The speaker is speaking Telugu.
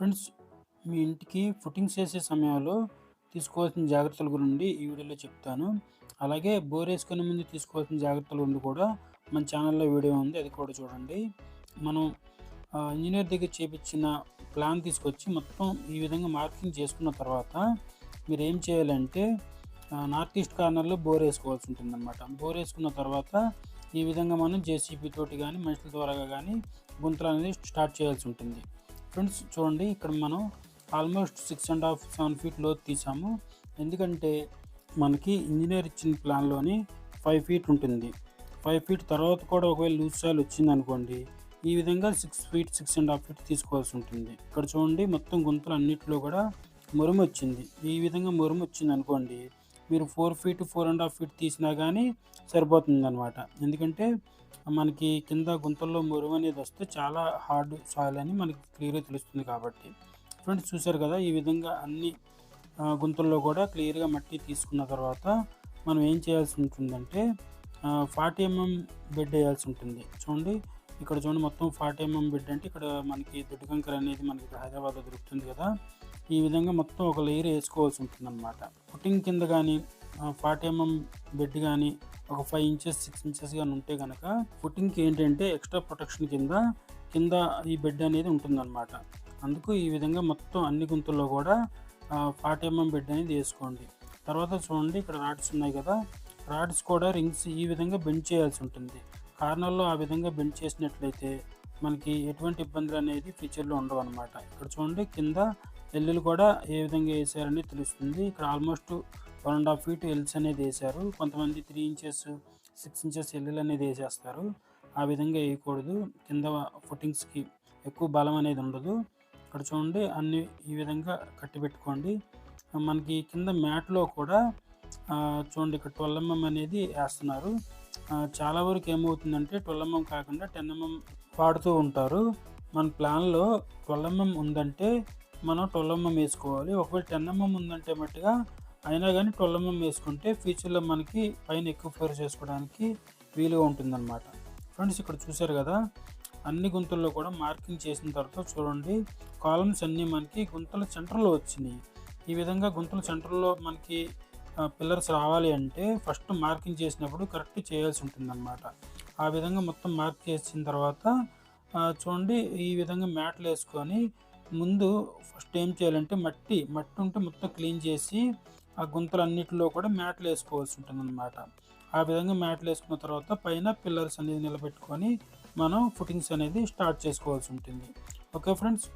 ఫ్రెండ్స్ మీ ఇంటికి ఫుటింగ్స్ వేసే సమయంలో తీసుకోవాల్సిన జాగ్రత్తల గురించి ఈ వీడియోలో చెప్తాను. అలాగే బోర్ వేసుకునే ముందు తీసుకోవాల్సిన జాగ్రత్తల గురించి కూడా మన ఛానల్లో వీడియో ఉంది అది కూడా చూడండి. మనం ఇంజనీర్ దగ్గర చేపించిన ప్లాన్ తీసుకొచ్చి మొత్తం ఈ విధంగా మార్కింగ్ చేసుకున్న తర్వాత మీరు ఏం చేయాలంటే నార్త్ ఈస్ట్ కార్నర్లో బోర్ వేసుకోవాల్సి ఉంటుంది అనమాట బోర్ వేసుకున్న తర్వాత ఈ విధంగా మనం జేసీబీ తోటి కానీ మనుషుల ద్వారా కానీ గుంతలు అనేది స్టార్ట్ చేయాల్సి ఉంటుంది. ఫ్రెండ్స్ చూడండి ఇక్కడ మనం almost six and half seven feet లోతు తీసాము. ఎందుకంటే మనకి ఇంజనీర్ ఇచ్చిన ప్లాన్లోని ఫైవ్ ఫీట్ ఉంటుంది. ఫైవ్ ఫీట్ తర్వాత కూడా ఒకవేళ లూజ్ సాయిల్ వచ్చింది అనుకోండి ఈ విధంగా six feet six and half feet తీసుకోవాల్సి ఉంటుంది. ఇక్కడ చూడండి మొత్తం గుంతలు అన్నిటిలో కూడా మురుము వచ్చింది. ఈ విధంగా మురుము వచ్చింది అనుకోండి మీరు four feet four and half feet తీసినా కానీ సరిపోతుంది అనమాట ఎందుకంటే మనకి కింద గుంతల్లో మురుగు అనేది వస్తే చాలా హార్డ్ సాయిల్ అని మనకి క్లియర్గా తెలుస్తుంది కాబట్టి. ఫ్రెండ్స్ చూసారు కదా ఈ విధంగా అన్ని గుంతల్లో కూడా క్లియర్గా మట్టి తీసుకున్న తర్వాత మనం ఏం చేయాల్సి ఉంటుందంటే ఫార్టీ ఎంఎం బెడ్ వేయాల్సి ఉంటుంది. చూడండి ఇక్కడ చూడండి మొత్తం ఫార్టీ ఎంఎం బెడ్ అంటే ఇక్కడ మనకి దొడ్డు కంకర అనేది మనకి ఇక్కడ హైదరాబాద్లో దొరుకుతుంది కదా. ఈ విధంగా మొత్తం ఒక లేయర్ వేసుకోవాల్సి ఉంటుంది అనమాట పుట్టింగ్ కింద కానీ ఫార్టీ ఎంఎం బెడ్ కానీ ఒక ఫైవ్ ఇంచెస్ సిక్స్ ఇంచెస్ కానీ ఉంటే కనుక ఫుట్టింగ్కి ఏంటంటే ఎక్స్ట్రా ప్రొటెక్షన్ కింద కింద ఈ బెడ్ అనేది ఉంటుందన్నమాట. అందుకు ఈ విధంగా మొత్తం అన్ని గుంతల్లో కూడా ఫార్టీ ఎంఎం బెడ్ అనేది వేసుకోండి. తర్వాత చూడండి ఇక్కడ రాడ్స్ ఉన్నాయి కదా. రాడ్స్ కూడా రింగ్స్ ఈ విధంగా బెండ్ చేయాల్సి ఉంటుంది. కార్నర్లో ఆ విధంగా బెండ్ చేసినట్లయితే మనకి ఎటువంటి ఇబ్బందులు అనేది ఫ్యూచర్లో ఉండవు అనమాట ఇక్కడ చూడండి కింద ఎల్లులు కూడా ఏ విధంగా వేసారని తెలుస్తుంది. ఇక్కడ almost one and half feet L's అనేది వేసారు కొంతమంది త్రీ ఇంచెస్ సిక్స్ ఇంచెస్ ఎల్లులు అనేది వేసేస్తారు. ఆ విధంగా వేయకూడదు. కింద ఫుటింగ్స్కి ఎక్కువ బలం అనేది ఉండదు. ఇక్కడ చూడండి అన్ని ఈ విధంగా కట్టి పెట్టుకోండి. మనకి కింద మ్యాట్లో కూడా చూడండి ఇక్కడ ట్వెల్వ్ ఎంఎం అనేది వేస్తున్నారు. చాలా వరకు ఏమవుతుందంటే ట్వెల్వ్ ఎంఎం కాకుండా టెన్ ఎంఎం వాడుతూ ఉంటారు. మన ప్లాన్లో ట్వెల్వ్ ఎంఎం ఉందంటే మనం ట్వెల్వ్ ఎంఎం వేసుకోవాలి. ఒకవేళ టెన్ ఎంఎం ఉందంటే మట్టుగా అయినా కానీ ట్వెల్వ్ ఎంఎం వేసుకుంటే ఫ్యూచర్లో మనకి పైన ఎక్కువ ఫోర్ చేసుకోవడానికి వీలుగా ఉంటుందన్నమాట. ఫ్రెండ్స్ ఇక్కడ చూసారు కదా అన్ని గుంతల్లో కూడా మార్కింగ్ చేసిన తర్వాత చూడండి కాలమ్స్ అన్నీ మనకి గుంతల సెంటర్లో వచ్చినాయి. ఈ విధంగా గుంతల సెంటర్లో మనకి పిల్లర్స్ రావాలి అంటే ఫస్ట్ మార్కింగ్ చేసినప్పుడు కరెక్ట్ చేయాల్సి ఉంటుందన్నమాట. ఆ విధంగా మొత్తం మార్క్ చేసిన తర్వాత చూడండి ఈ విధంగా మ్యాట్లు వేసుకొని ముందు ఫస్ట్ ఏం చేయాలంటే మట్టి మట్టి ఉంటే మొత్తం క్లీన్ చేసి ఆ గుంతలన్నిటిలో కూడా మ్యాట్లు వేసుకోవాల్సి ఉంటుందన్నమాట. ఆ విధంగా మ్యాట్లు వేసుకున్న తర్వాత పైన పిల్లర్స్ అనేది నిలబెట్టుకొని మనం ఫుటింగ్స్ అనేది స్టార్ట్ చేసుకోవాల్సి ఉంటుంది. Okay friends?